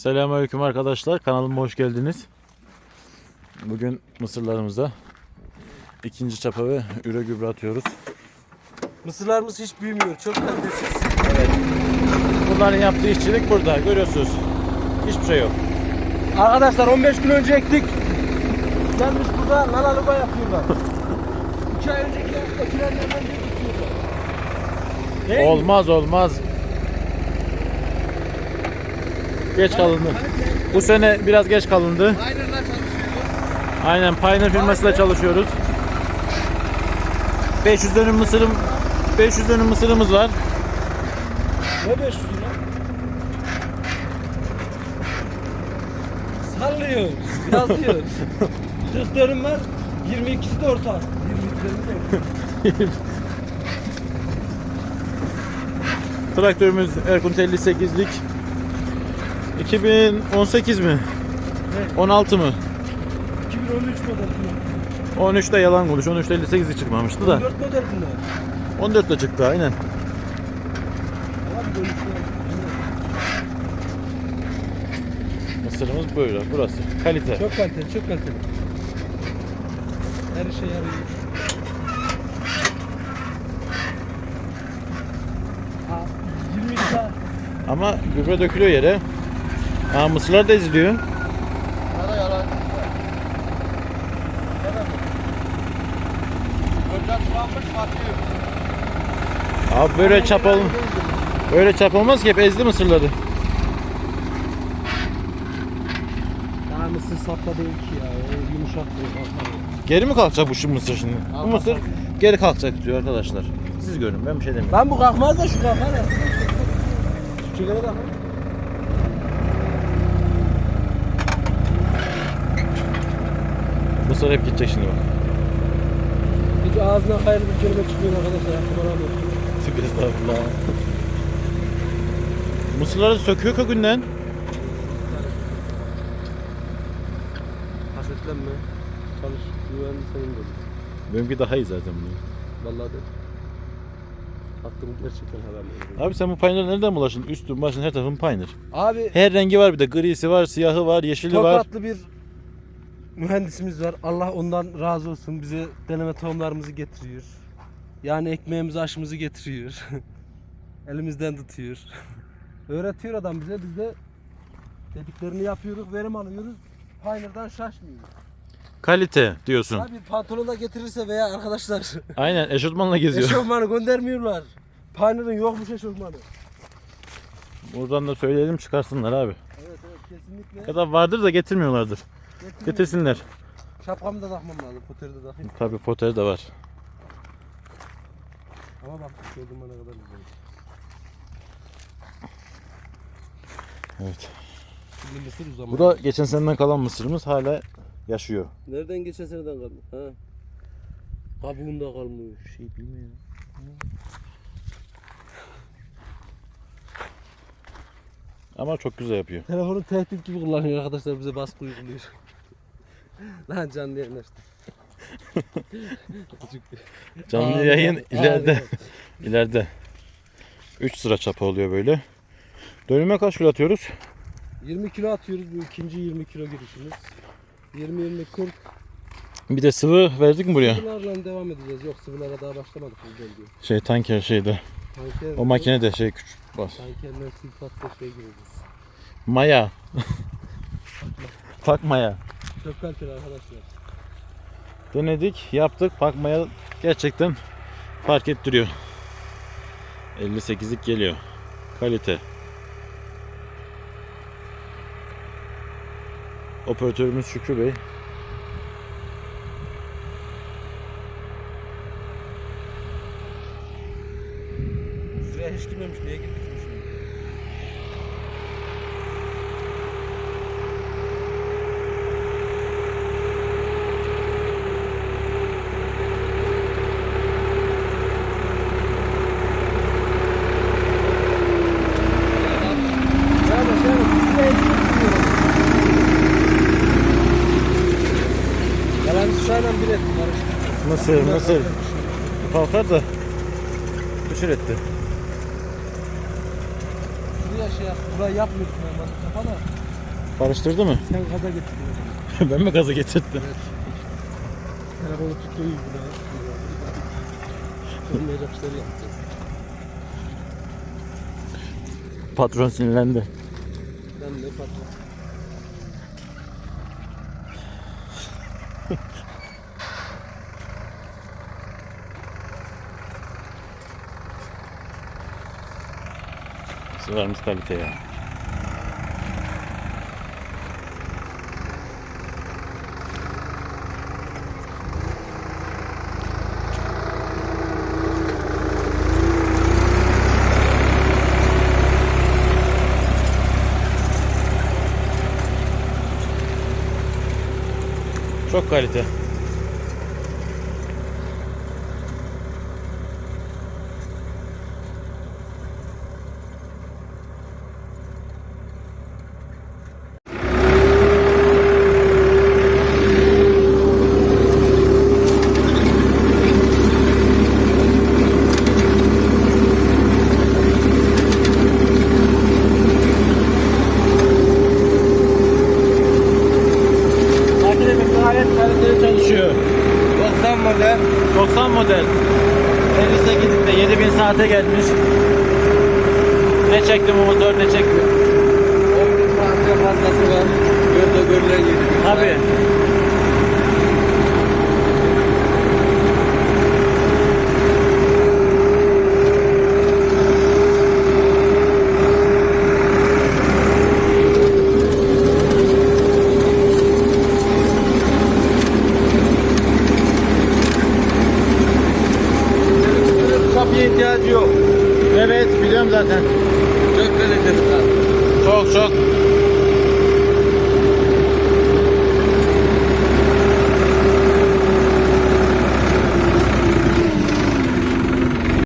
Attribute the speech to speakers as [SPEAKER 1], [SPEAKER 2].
[SPEAKER 1] Selamünaleyküm arkadaşlar. Kanalıma hoş geldiniz. Bugün mısırlarımıza ikinci çapa ve üre gübre atıyoruz.
[SPEAKER 2] Mısırlarımız hiç büyümüyor. Çok kalitesiz.
[SPEAKER 1] Bunların yaptığı işçilik burada. Görüyorsunuz. Hiçbir şey yok.
[SPEAKER 2] Arkadaşlar 15 gün önce ektik. Gelmiş burada lalalıba yapıyorlar. 2 ay önceki ekilerden önce bitiyorlar. Ne?
[SPEAKER 1] Olmaz olmaz. Geç kalındı. Bu sene biraz geç kalındı.
[SPEAKER 2] Aynen
[SPEAKER 1] Pioneer firmasıyla çalışıyoruz. 500 dönüm mısırım 500 dönüm mısırımız var.
[SPEAKER 2] Ne 500 lira? Sallıyor. Yazıyor. 40 dönüm var. 22'si de orta. 20 dönüm de
[SPEAKER 1] Traktörümüz Erkunt 58'lik. 2018 mi?
[SPEAKER 2] Evet.
[SPEAKER 1] 16 mı?
[SPEAKER 2] 2013 model.
[SPEAKER 1] 13'te yalan konuş. 13'te 58'lik çıkmamıştı da.
[SPEAKER 2] 14 model bunlar.
[SPEAKER 1] 14'te çıktı aynen.
[SPEAKER 2] Dönüşler.
[SPEAKER 1] Mısırımız böyle. Burası. Kalite.
[SPEAKER 2] Çok kaliteli, çok kaliteli. Her işe yarıyor. Ha, 20 lira.
[SPEAKER 1] Ama gübre dökülüyor yere. Aa, mısırlar da
[SPEAKER 2] batıyor.
[SPEAKER 1] Abi böyle çap ol Öyle çap olmaz ki hep ezdi mısırları.
[SPEAKER 2] Daha mısır sapla değil ki ya. O yumuşak kalkar.
[SPEAKER 1] Geri mi kalkacak bu şimdi mısır şimdi? Bu mısır geri kalkacak diyor arkadaşlar. Siz görün ben bir şey demiyorum.
[SPEAKER 2] Lan bu kalkmaz da şu kalkar ya. Şu kalkar.
[SPEAKER 1] Mısır hep gidecek şimdi bak.
[SPEAKER 2] Hiç ağzından hayırlı bir kelime çıkmıyor arkadaşlar. Bana alıyor.
[SPEAKER 1] Tövbe estağfurullah. Mısırları söküyor kökünden.
[SPEAKER 2] Hasetlenme. Çalış. Güven senin dedi.
[SPEAKER 1] Benimki daha iyi zaten bunu.
[SPEAKER 2] Vallahi dedi. Hakkımı gerçekten helal ediyorum.
[SPEAKER 1] Abi sen bu Pioneer'ı nereden bulaşın? Üstün başın her tarafın Pioneer.
[SPEAKER 2] Abi
[SPEAKER 1] Her rengi var bir de. Grisi var, siyahı var, yeşili var.
[SPEAKER 2] Tokatlı bir mühendisimiz var. Allah ondan razı olsun. Bize deneme tohumlarımızı getiriyor. Yani ekmeğimizi, aşımızı getiriyor. Elimizden tutuyor. Öğretiyor adam bize. Biz de dediklerini yapıyoruz, verim alıyoruz. Pioneer'dan şaşmıyoruz.
[SPEAKER 1] Kalite diyorsun.
[SPEAKER 2] Ha bir pantolon da getirirse veya arkadaşlar
[SPEAKER 1] Aynen eşofmanla geziyor.
[SPEAKER 2] eşofmanı göndermiyorlar. Pioneer'ın yokmuş eşofmanı.
[SPEAKER 1] Buradan da söyleyelim çıkarsınlar abi.
[SPEAKER 2] Evet evet kesinlikle.
[SPEAKER 1] Ya da vardır da getirmiyorlardır. Getirsinler.
[SPEAKER 2] Şapkamı da takmam lazım. Poteri de takayım.
[SPEAKER 1] Tabi foteli de var.
[SPEAKER 2] Ama bak gördüm bana kadar güzel.
[SPEAKER 1] Evet.
[SPEAKER 2] Şimdi mısır uzama.
[SPEAKER 1] Bu da geçen seneden kalan mısırımız hala yaşıyor.
[SPEAKER 2] Nereden geçen seneden kalmış? Ha? Kabuğunda kalmış.
[SPEAKER 1] Şey bilmiyorum. Ama çok güzel yapıyor.
[SPEAKER 2] Telefonu tehdit gibi kullanıyor arkadaşlar bize baskı uyguluyor. Lan canlı yayın açtım.
[SPEAKER 1] Canlı
[SPEAKER 2] Abi,
[SPEAKER 1] yayın
[SPEAKER 2] abi,
[SPEAKER 1] ileride. ileride. 3 sıra çapa oluyor böyle. Dönüme kaç kilo atıyoruz?
[SPEAKER 2] 20 kilo atıyoruz bu ikinci 20 kilo girişimiz. 20 20 40
[SPEAKER 1] Bir de sıvı verdik mi buraya?
[SPEAKER 2] sıvılarla devam edeceğiz. Yok sıvılara daha başlamadık güzel diyor.
[SPEAKER 1] Şey tanker şeyde.
[SPEAKER 2] Tanker,
[SPEAKER 1] O makine de şey küçük bas.
[SPEAKER 2] Tankerle sülfatla şey gireceğiz.
[SPEAKER 1] Maya. Pak maya.
[SPEAKER 2] Çok kaliteli arkadaşlar.
[SPEAKER 1] Denedik, yaptık. Pak maya gerçekten fark ettiriyor. 58'lik geliyor. Kalite. Operatörümüz Şükrü Bey.
[SPEAKER 2] Sıraya hiç girmemiş. Niye girdik ki şimdi? Yalancı sayla bir ettim karıştı.
[SPEAKER 1] Mısır, mısır. Kalkar da düşür etti.
[SPEAKER 2] Şuraya şey yap, burayı yapmıyorduk normalde kafa da
[SPEAKER 1] Karıştırdı mı?
[SPEAKER 2] Sen gaza getirdin
[SPEAKER 1] ben mi gazı getirdim?
[SPEAKER 2] Telefonu tuttuğu yüzüne. Olmayacak işleri yapacağız.
[SPEAKER 1] Patron sinirlendi.
[SPEAKER 2] Ben ne patron.
[SPEAKER 1] Sıvarımız kalite ya. Çok kalite. Saate gelmiş. Ne çekti bu motor ne çekmiyor. Zaten.
[SPEAKER 2] Çok kaliteli zaten.
[SPEAKER 1] Çok çok